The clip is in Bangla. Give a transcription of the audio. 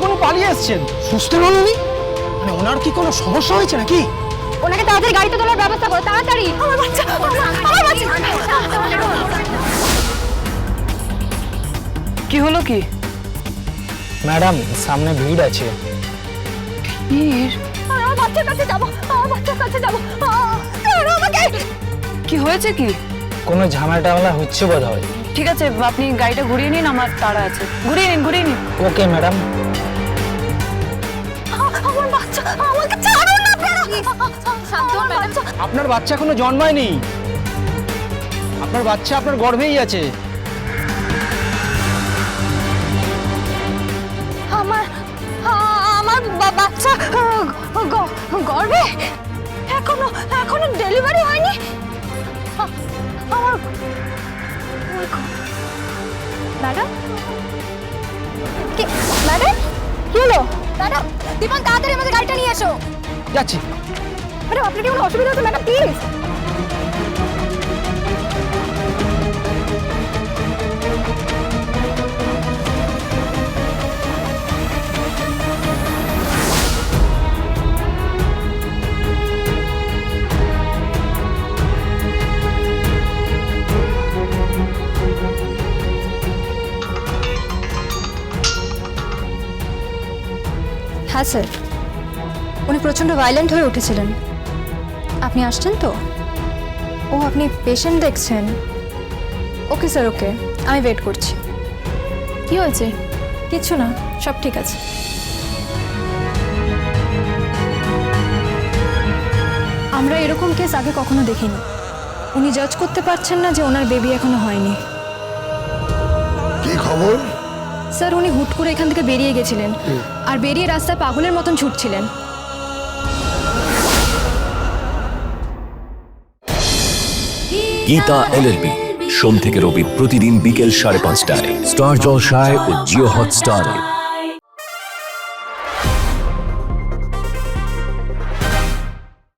থেকে উনি পালিয়ে এসছেন। সুস্থ নন উনি মানে ওনার কি কোনো সমস্যা হয়েছে নাকি? ওনাকে তাড়াতাড়ি গাড়িতে তোলার ব্যবস্থা করো তাড়াতাড়ি। আমার বাচ্চা আমার বাচ্চা কি হলো কি? ম্যাডাম সামনে ভিড় আছে। ভিড়? আমার বাচ্চার কাছে যাব আমার বাচ্চার কাছে যাব। আহ, আমাকে কি হয়েছে কি? কোনো ঝামেলা হচ্ছে বোধ হয় ঠিক আছে আপনি গাড়িটা ঘুরিয়ে নিন আমার তাড়া আছে। ঘুরিয়ে নিন ঘুরিয়ে নিন। Okay madam. বাচ্চা আমাকে ছাড়ো না আপনারা। শান্ত হন বাচ্চা। আপনার বাচ্চা এখনও জন্মায়নি। আপনার বাচ্চা আপনার গর্ভেই আছে। আমার আমার বাচ্চা গর্ভে? এখনও এখনও ডেলিভারি হয়নি? আমার ম্যাডাম? দীপন তাড়াতাড়ি আমাদের গাড়িটা নিয়ে এসো। যাচ্ছি। ম্যাডাম আপনার কি কোনো অসুবিধা হচ্ছে? ম্যাডাম প্লিজ হ্যাঁ স্যার। উনি প্রচণ্ড ভায়োলেন্ট হয়ে উঠেছিলেন। আপনি আসছেন তো? ও, আপনি পেশেন্ট দেখছেন। Okay, sir, okay. আমি ওয়েট করছি। কি হয়েছে? কিছু না, সব ঠিক আছে। আমরা এরকম কেস আগে কখনো দেখিনি। উনি জাজ করতে পারছেন না যে ওনার বেবি এখনও হয়নি। কি খবর? স্যার উনি হুট করে এখান থেকে বেরিয়ে গেছিলেন। আর বেরিয়ে রাস্তায় পাগলের মতন ছুটছিলেন। গীতা এলএলবি সোম থেকে রবি প্রতিদিন বিকেল সাড়ে পাঁচটায়। স্টার জলসায় ও জিও হটস্টারে।